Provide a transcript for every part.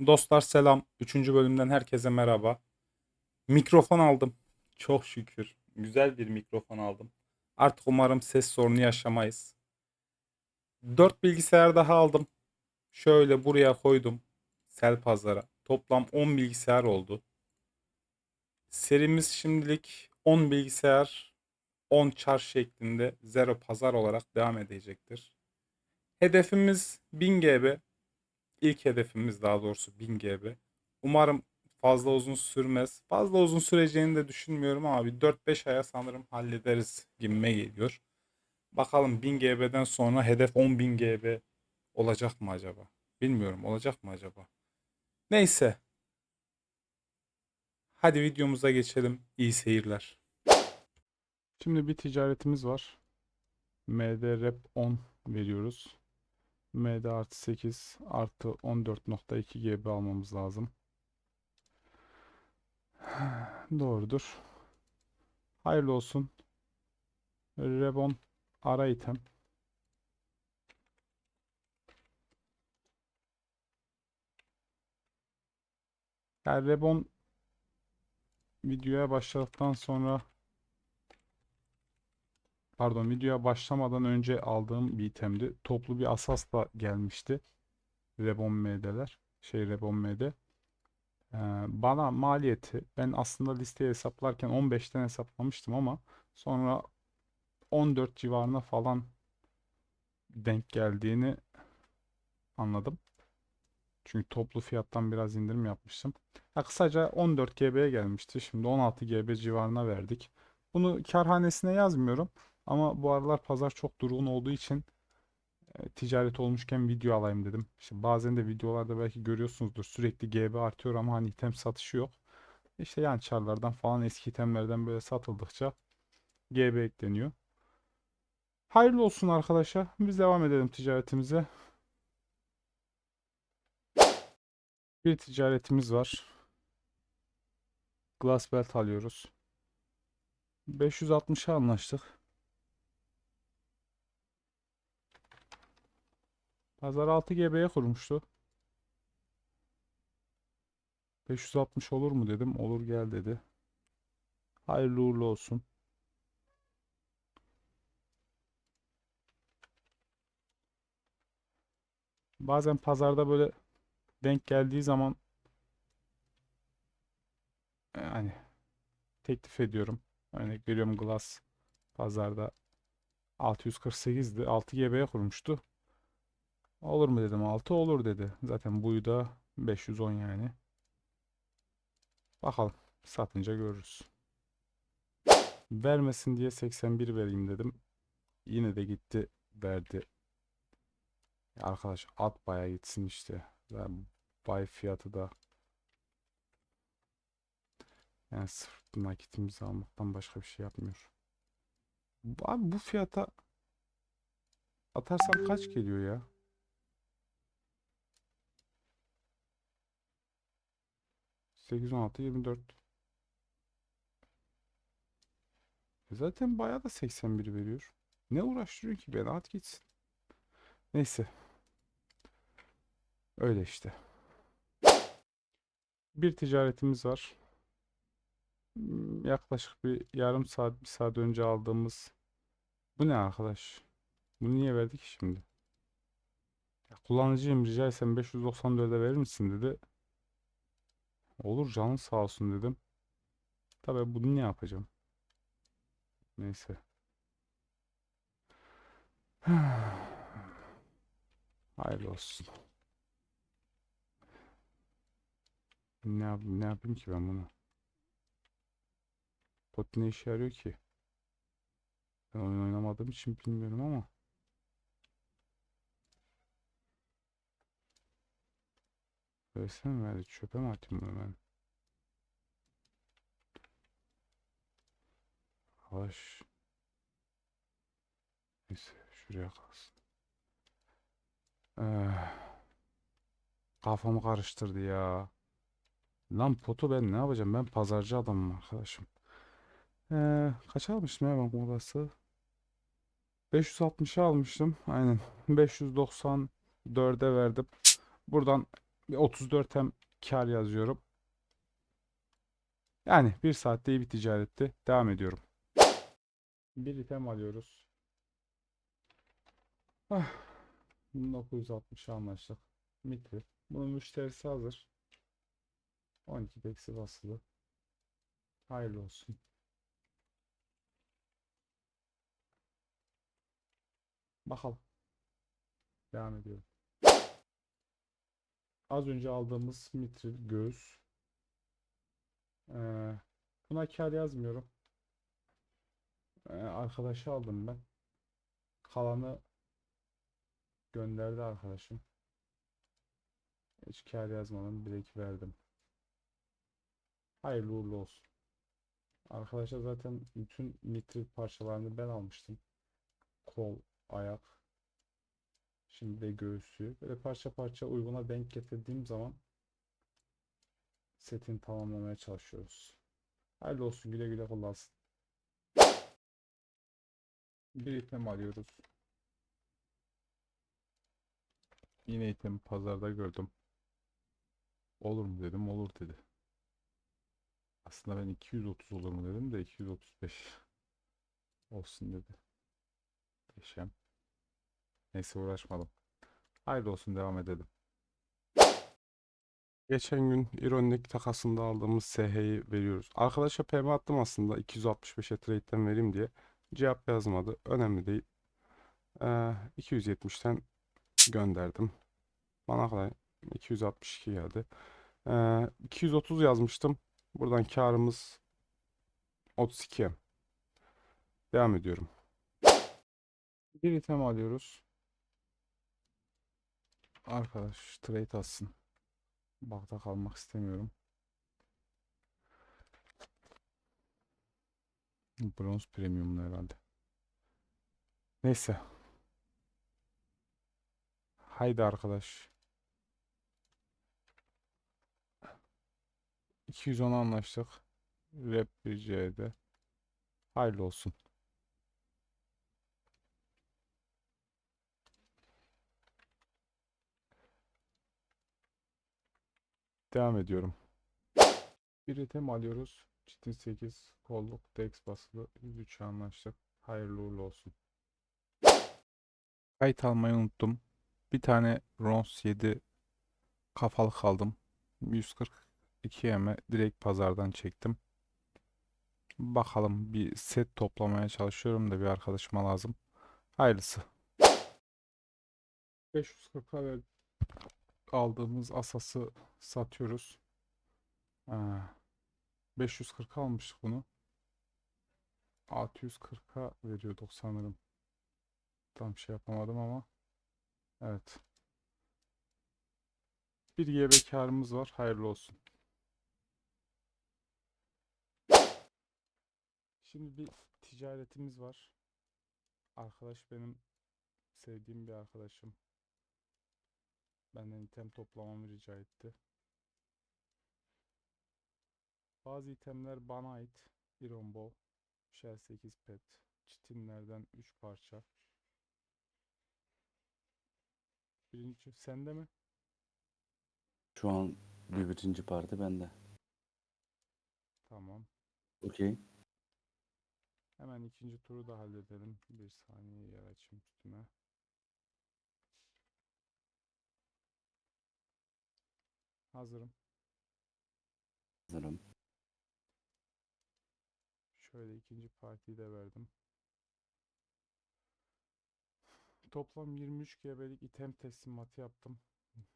Dostlar selam. Üçüncü bölümden herkese merhaba. Mikrofon aldım. Çok şükür. Güzel bir mikrofon aldım. Artık umarım ses sorunu yaşamayız. 4 bilgisayar daha aldım. Şöyle buraya koydum. Sel pazara. Toplam 10 bilgisayar oldu. Serimiz şimdilik 10 bilgisayar 10 çar şeklinde zero pazar olarak devam edecektir. Hedefimiz 1000 GB. İlk hedefimiz daha doğrusu 1000 GB. Umarım fazla uzun sürmez. Fazla uzun süreceğini de düşünmüyorum ama bir 4-5 aya sanırım hallederiz gibime geliyor. Bakalım 1000 GB'den sonra hedef 10.000 GB olacak mı acaba? Bilmiyorum olacak mı acaba? Neyse. Hadi videomuza geçelim. İyi seyirler. Şimdi bir ticaretimiz var. MD Rep 10 veriyoruz. MD artı 8 artı 14.2 GB almamız lazım. Doğrudur. Hayırlı olsun. Rebon ara item. Yani Rebon videoya başladıktan sonra pardon videoya başlamadan önce aldığım bir itemdi. Toplu bir asasla gelmişti. Rebon MD'ler. Şey Rebon MD. Ee, bana maliyeti ben aslında listeye hesaplarken 15'ten hesaplamıştım ama sonra 14 civarına falan denk geldiğini anladım. Çünkü toplu fiyattan biraz indirim yapmıştım. Ya kısaca 14 GB'ye gelmişti. Şimdi 16 GB civarına verdik. Bunu karhanesine yazmıyorum. Ama bu aralar pazar çok durgun olduğu için e, ticaret olmuşken video alayım dedim. İşte bazen de videolarda belki görüyorsunuzdur sürekli GB artıyor ama hani item satışı yok. İşte yan çarlardan falan eski itemlerden böyle satıldıkça GB ekleniyor. Hayırlı olsun arkadaşlar. Biz devam edelim ticaretimize. Bir ticaretimiz var. Glass belt alıyoruz. 560'a anlaştık. Pazar 6 GB'ye kurmuştu. 560 olur mu dedim. Olur gel dedi. Hayırlı uğurlu olsun. Bazen pazarda böyle denk geldiği zaman yani teklif ediyorum. Örnek veriyorum Glass pazarda 648'di. 6 GB'ye kurmuştu. Olur mu dedim 6 olur dedi. Zaten buyu da 510 yani. Bakalım satınca görürüz. Vermesin diye 81 vereyim dedim. Yine de gitti verdi. Arkadaş at baya gitsin işte. Ben bay fiyatı da yani sırf nakitimizi almaktan başka bir şey yapmıyor. Abi bu fiyata atarsam kaç geliyor ya? 8, 16, 24. E Zaten bayağı da 81 veriyor. Ne uğraştırıyor ki beni at gitsin. Neyse. Öyle işte. Bir ticaretimiz var. Hmm, Yaklaşık bir yarım saat, bir saat önce aldığımız. Bu ne arkadaş? Bunu niye verdik şimdi? Ya kullanıcıyım rica etsem 594'e verir misin dedi. Olur canın sağ olsun dedim. Tabii bunu ne yapacağım? Neyse. Hayırlı olsun. Ne yap ne yapayım ki ben bunu? Pot ne işe yarıyor ki? Ben oyun oynamadığım için bilmiyorum ama. Öylesine mi verdi? Çöpe mi atayım bunu ben? Arkadaş. Neyse şuraya kalsın. Eh, kafamı karıştırdı ya. Lan potu ben ne yapacağım? Ben pazarcı adamım arkadaşım. Ee, kaç almıştım ya ben molası? 560'a almıştım. Aynen. 594'e verdim. Buradan Bir 34 hem kar yazıyorum. Yani bir saatte iyi bir ticaretti. Devam ediyorum. Bir item alıyoruz. Ah, 1960 anlaştık. Mitri. Bunun müşterisi hazır. 12 beksi basılı. Hayırlı olsun. Bakalım. Devam ediyorum. Az önce aldığımız mitril göğüs. Ee, buna kar yazmıyorum. Ee, arkadaşı aldım ben. Kalanı gönderdi arkadaşım. Hiç kar yazmadan direkt verdim. Hayırlı uğurlu olsun. Arkadaşlar zaten bütün mitril parçalarını ben almıştım. Kol, ayak, şimdi de göğsü. Böyle parça parça uyguna denk getirdiğim zaman setini tamamlamaya çalışıyoruz. Hayırlı olsun güle güle kullansın. Bir item alıyoruz. Yine itemi pazarda gördüm. Olur mu dedim olur dedi. Aslında ben 230 olur mu dedim de 235 olsun dedi. Muhteşem. Neyse uğraşmadım. Hayırlı olsun devam edelim. Geçen gün ironik takasında aldığımız SH'yi veriyoruz. Arkadaşa PM attım aslında 265'e trade'den vereyim diye. Cevap yazmadı. Önemli değil. Ee, 270'ten gönderdim. Bana kadar 262 geldi. Ee, 230 yazmıştım. Buradan karımız 32. Devam ediyorum. Bir item alıyoruz. Arkadaş trade atsın. Bakta kalmak istemiyorum. Bronz premiumlu herhalde. Neyse. Haydi arkadaş. 210 anlaştık. Rap 1C'de. Hayırlı olsun. Devam ediyorum. Bir item alıyoruz. Çitin 8 kolluk dex basılı 103 anlaştık. Hayırlı uğurlu olsun. Kayıt almayı unuttum. Bir tane Rons 7 kafalık aldım. 142 yeme direkt pazardan çektim. Bakalım bir set toplamaya çalışıyorum da bir arkadaşıma lazım. Hayırlısı. 540'a ver aldığımız asası satıyoruz. Aa, 540 almıştık bunu. 640'a veriyorduk sanırım. Tam şey yapamadım ama. Evet. Bir GB karımız var. Hayırlı olsun. Şimdi bir ticaretimiz var. Arkadaş benim sevdiğim bir arkadaşım. Benden item toplamamı rica etti. Bazı itemler bana ait. Iron Bow, Shell 8 pet, çitinlerden 3 parça. Birinci sende mi? Şu an bir birinci parti bende. Tamam. Okey. Hemen ikinci turu da halledelim. Bir saniye yer açayım üstüme. Hazırım. Hazırım. Şöyle ikinci partiyi de verdim. Toplam 23 GB'lik item teslimatı yaptım.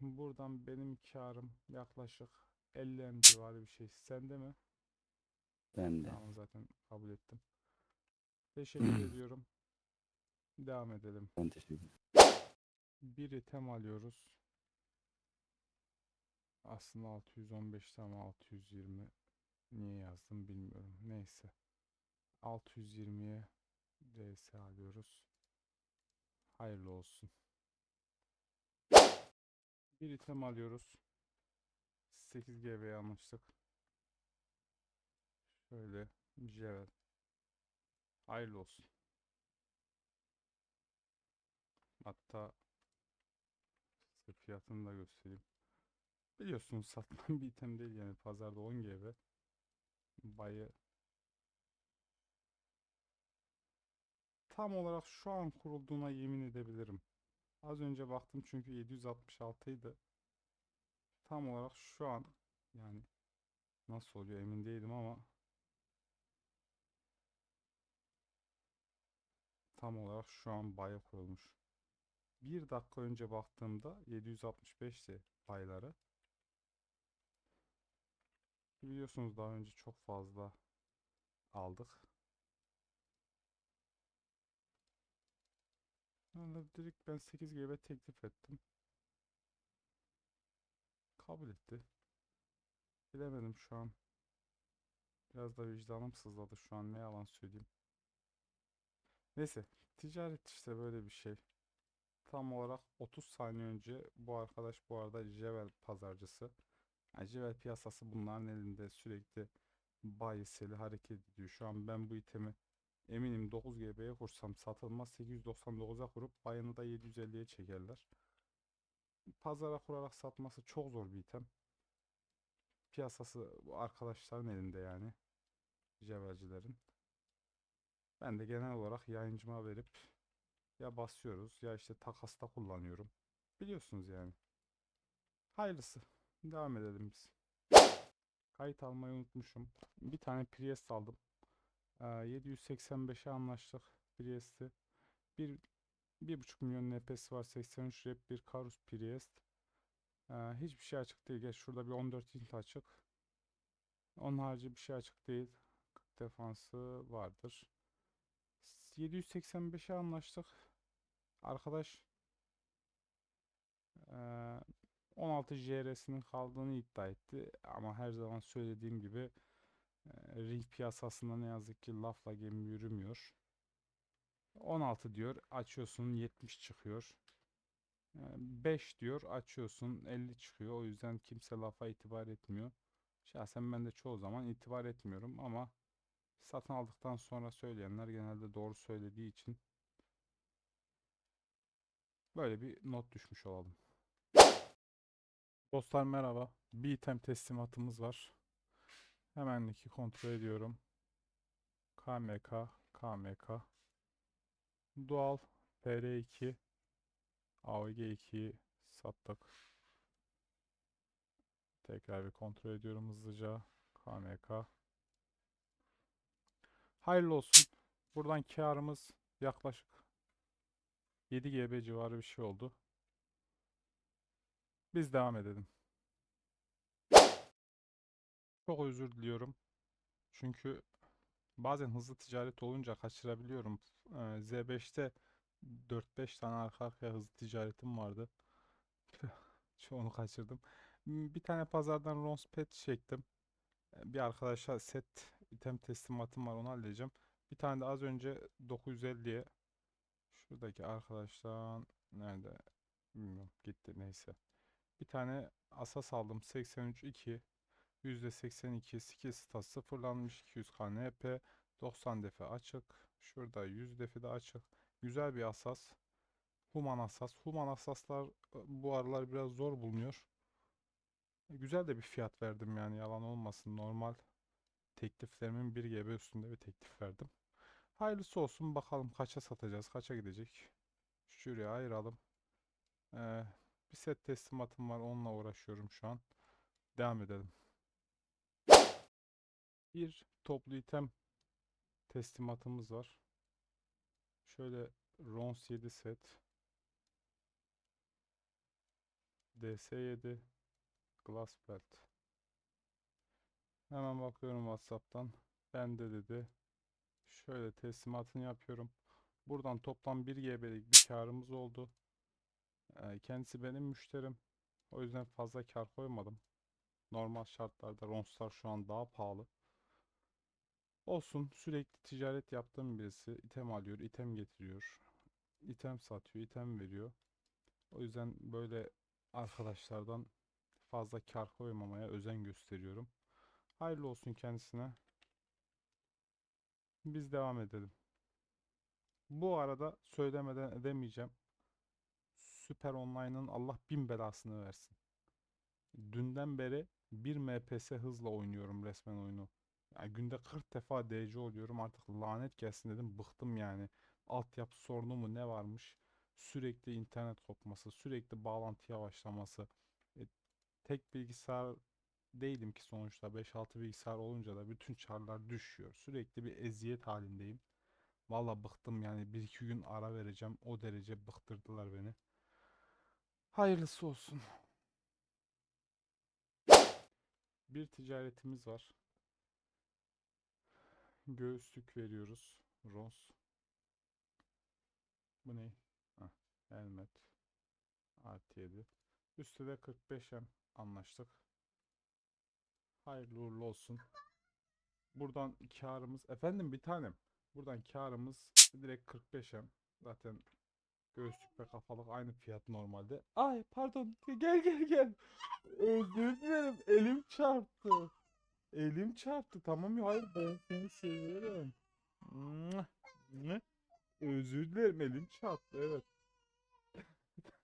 Buradan benim karım yaklaşık 50 M civarı bir şey. Sende mi? Bende. Tamam zaten kabul ettim. Teşekkür ediyorum. Devam edelim. Ben teşekkür ederim. Bir item alıyoruz. Aslında 615'ti ama 620 niye yazdım bilmiyorum. Neyse. 620'ye DS alıyoruz. Hayırlı olsun. Bir item alıyoruz. 8 GB'ye almıştık. Şöyle Jewel. Hayırlı olsun. Hatta fiyatını da göstereyim. Biliyorsunuz satılan bir item değil yani pazarda 10 GB. Bayı tam olarak şu an kurulduğuna yemin edebilirim. Az önce baktım çünkü 766 idi. Tam olarak şu an yani nasıl oluyor emin değilim ama tam olarak şu an baya kurulmuş. Bir dakika önce baktığımda 765'ti payları. Biliyorsunuz daha önce çok fazla aldık. Direkt ben 8 GB teklif ettim. Kabul etti. Bilemedim şu an. Biraz da vicdanım sızladı şu an ne yalan söyleyeyim. Neyse ticaret işte böyle bir şey. Tam olarak 30 saniye önce bu arkadaş bu arada Jevel pazarcısı. Jevel piyasası bunların elinde sürekli bayiseli hareket ediyor. Şu an ben bu itemi eminim 9 GB'ye kursam satılmaz 899'a kurup bayını da 750'ye çekerler. Pazara kurarak satması çok zor bir item. Piyasası arkadaşların elinde yani. Jevelcilerin. Ben de genel olarak yayıncıma verip ya basıyoruz ya işte takasta kullanıyorum. Biliyorsunuz yani. Hayırlısı. Devam edelim biz. Kayıt almayı unutmuşum. Bir tane Priest aldım. Ee, 785'e anlaştık Priest'i. Bir, bir buçuk milyon NP'si var. 83 rep bir Karus Priest. Ee, hiçbir şey açık değil. Geç şurada bir 14 int açık. Onun harici bir şey açık değil. 40 defansı vardır. 785'e anlaştık. Arkadaş eee, 16 JR'sinin kaldığını iddia etti. Ama her zaman söylediğim gibi eee, ring piyasasında ne yazık ki lafla gemi yürümüyor. 16 diyor açıyorsun 70 çıkıyor. 5 diyor açıyorsun 50 çıkıyor. O yüzden kimse lafa itibar etmiyor. Şahsen ben de çoğu zaman itibar etmiyorum ama satın aldıktan sonra söyleyenler genelde doğru söylediği için böyle bir not düşmüş olalım. Dostlar merhaba. Bir item teslimatımız var. Hemen iki kontrol ediyorum. KMK, KMK. Dual PR2 AOG2'yi sattık. Tekrar bir kontrol ediyorum hızlıca. KMK. Hayırlı olsun. Buradan karımız yaklaşık 7 GB civarı bir şey oldu. Biz devam edelim. Çok özür diliyorum. Çünkü bazen hızlı ticaret olunca kaçırabiliyorum. Ee, Z5'te 4-5 tane arka arkaya hızlı ticaretim vardı. Çoğunu kaçırdım. Bir tane pazardan Rons Pet çektim. Bir arkadaşa set item teslimatım var onu halledeceğim. Bir tane de az önce 950'ye şuradaki arkadaştan nerede bilmiyorum gitti neyse. Bir tane asas aldım 83 2 %82 skill stat sıfırlanmış 200 KNP 90 defa açık. Şurada 100 defa de açık. Güzel bir asas. Human asas. Human asaslar bu aralar biraz zor bulunuyor. Güzel de bir fiyat verdim yani yalan olmasın. Normal tekliflerimin 1 GB üstünde bir teklif verdim. Hayırlısı olsun bakalım kaça satacağız, kaça gidecek. Şuraya ayıralım. Ee, bir set teslimatım var onunla uğraşıyorum şu an. Devam edelim. Bir toplu item teslimatımız var. Şöyle Rons 7 set. DS7 Glass Belt. Hemen bakıyorum WhatsApp'tan. Bende dedi. Şöyle teslimatını yapıyorum. Buradan toplam 1 GB'lik bir karımız oldu. Ee, kendisi benim müşterim. O yüzden fazla kar koymadım. Normal şartlarda Ronslar şu an daha pahalı. Olsun sürekli ticaret yaptığım birisi item alıyor, item getiriyor. item satıyor, item veriyor. O yüzden böyle arkadaşlardan fazla kar koymamaya özen gösteriyorum. Hayırlı olsun kendisine. Biz devam edelim. Bu arada söylemeden edemeyeceğim. Süper Online'ın Allah bin belasını versin. dünden beri 1 MPS hızla oynuyorum resmen oyunu. Yani günde 40 defa DC oluyorum artık lanet gelsin dedim bıktım yani. Altyapı sorunu mu ne varmış? Sürekli internet kopması, sürekli bağlantı yavaşlaması. E, tek bilgisayar değilim ki sonuçta 5-6 bilgisayar olunca da bütün çarlar düşüyor. Sürekli bir eziyet halindeyim. Valla bıktım yani 1-2 gün ara vereceğim. O derece bıktırdılar beni. Hayırlısı olsun. Bir ticaretimiz var. Göğüslük veriyoruz. Ros. Bu ne? Heh, helmet. Artı 7. Üstte de 45'em anlaştık. Hayırlı uğurlu olsun. Buradan karımız efendim bir tanem. Buradan karımız direkt 45'em. Zaten göğüslük ve kafalık aynı fiyat normalde. Ay pardon gel gel gel. Özür dilerim elim çarptı. Elim çarptı tamam ya hayır ben seni seviyorum. Özür dilerim elim çarptı evet.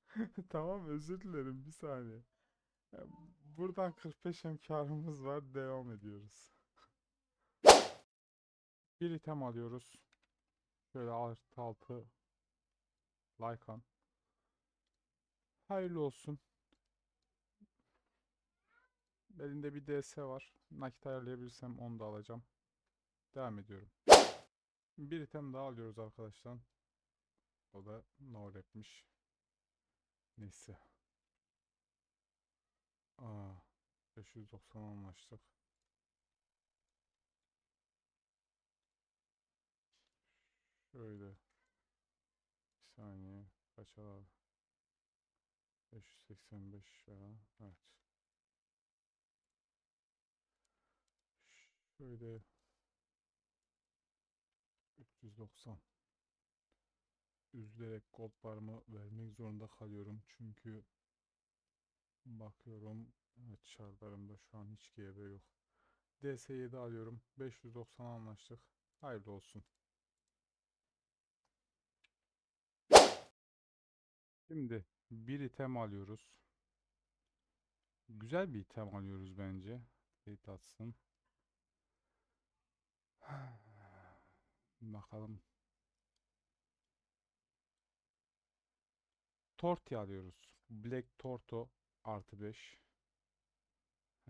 Tamam özür dilerim bir saniye. Buradan 45 hem karımız var devam ediyoruz. Bir item alıyoruz. Şöyle artı altı Lycan. Hayırlı olsun. Elinde bir DS var. Nakit ayarlayabilirsem onu da alacağım. Devam ediyorum. Bir item daha alıyoruz arkadaşlar. O da no rap'miş. Neyse. Aa, 590 anlaştık. Şöyle. Saniye. Kaç alalım? 585 ya. Evet. Şöyle 390 üzülerek gold barımı vermek zorunda kalıyorum çünkü bakıyorum evet şartlarımda şu an hiç GB yok. DS7 alıyorum 590 anlaştık hayırlı olsun. Şimdi bir item alıyoruz. Güzel bir item alıyoruz bence. Teyit atsın. Bakalım. Torti alıyoruz. Black Torto artı 5.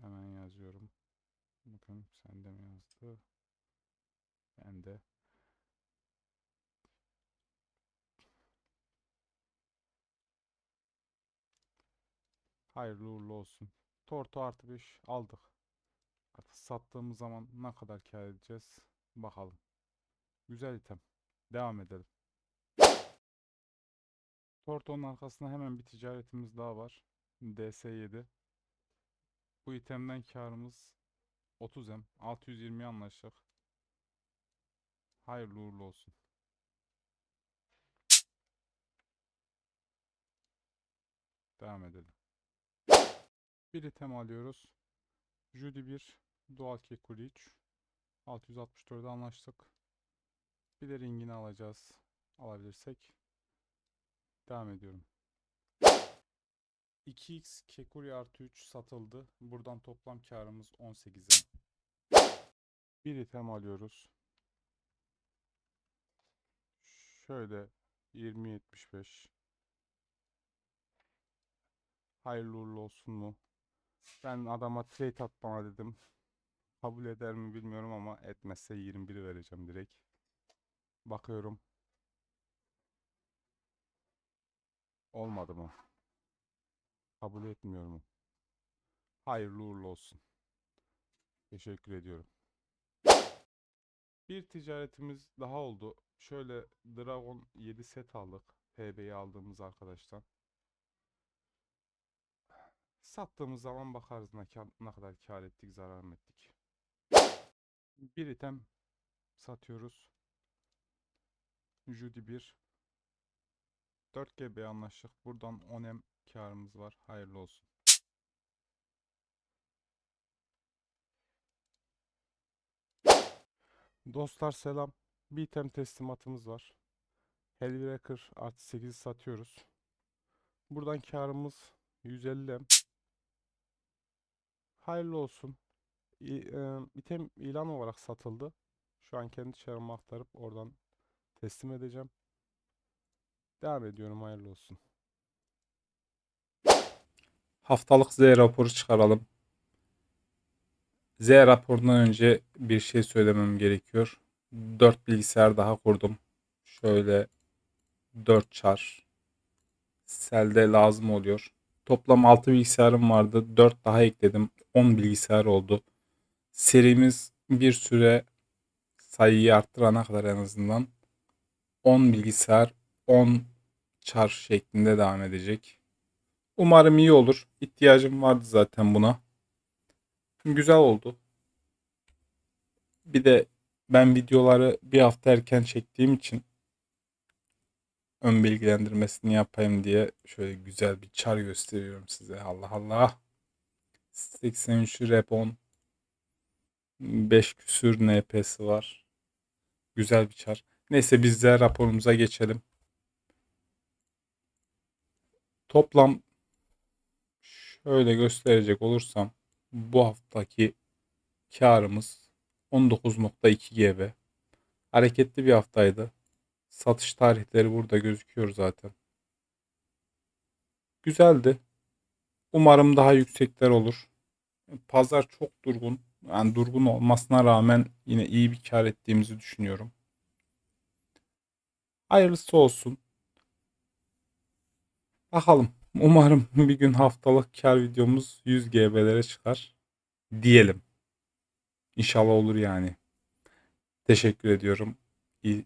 Hemen yazıyorum. Bakın sende mi yazdı? Ben de. Hayırlı uğurlu olsun. Torto artı 5 aldık. Artık sattığımız zaman ne kadar kâr edeceğiz? Bakalım. Güzel item. Devam edelim. Torto'nun arkasında hemen bir ticaretimiz daha var. DS7. Bu itemden karımız 30M. 620 anlaştık. Hayırlı uğurlu olsun. Devam edelim. Bir item alıyoruz. Judy 1, Dual Kekuli 3. 664'e anlaştık. Bir de ringini alacağız. Alabilirsek. Devam ediyorum. 2x Kekuri artı 3 satıldı. Buradan toplam karımız 18'e. Bir item alıyoruz. Şöyle 20.75. Hayırlı uğurlu olsun mu? Ben adama trade at bana dedim. Kabul eder mi bilmiyorum ama etmezse 21 vereceğim direkt. Bakıyorum. Olmadı mı? Kabul etmiyorum. Hayırlı uğurlu olsun. Teşekkür ediyorum. Bir ticaretimiz daha oldu. Şöyle Dragon 7 set aldık. PB'yi aldığımız arkadaştan. Sattığımız zaman bakarız ne, ne kadar kar ettik, zarar mı ettik. Bir item satıyoruz. Judy 1. 4 GB anlaştık. Buradan 10M karımız var. Hayırlı olsun. Dostlar selam. Bir item teslimatımız var. Hellbreaker artı 8'i satıyoruz. Buradan karımız 150M. Hayırlı olsun. İ- e, item ilan olarak satıldı. Şu an kendi çarımı aktarıp oradan teslim edeceğim. Devam ediyorum. Hayırlı olsun. Haftalık Z raporu çıkaralım. Z raporundan önce bir şey söylemem gerekiyor. 4 bilgisayar daha kurdum. Şöyle 4 çar. Selde lazım oluyor. Toplam 6 bilgisayarım vardı. 4 daha ekledim. 10 bilgisayar oldu. Serimiz bir süre sayıyı arttırana kadar en azından 10 bilgisayar 10 çar şeklinde devam edecek. Umarım iyi olur. İhtiyacım vardı zaten buna. Güzel oldu. Bir de ben videoları bir hafta erken çektiğim için ön bilgilendirmesini yapayım diye şöyle güzel bir çar gösteriyorum size. Allah Allah. 83 rep 10 5 küsür NP'si var. Güzel bir çar. Neyse biz de raporumuza geçelim. Toplam şöyle gösterecek olursam bu haftaki karımız 19.2 GB. Hareketli bir haftaydı. Satış tarihleri burada gözüküyor zaten. Güzeldi. Umarım daha yüksekler olur. Pazar çok durgun. Yani durgun olmasına rağmen yine iyi bir kar ettiğimizi düşünüyorum. Hayırlısı olsun. Bakalım. Umarım bir gün haftalık kar videomuz 100 GB'lere çıkar. Diyelim. İnşallah olur yani. Teşekkür ediyorum. İyi,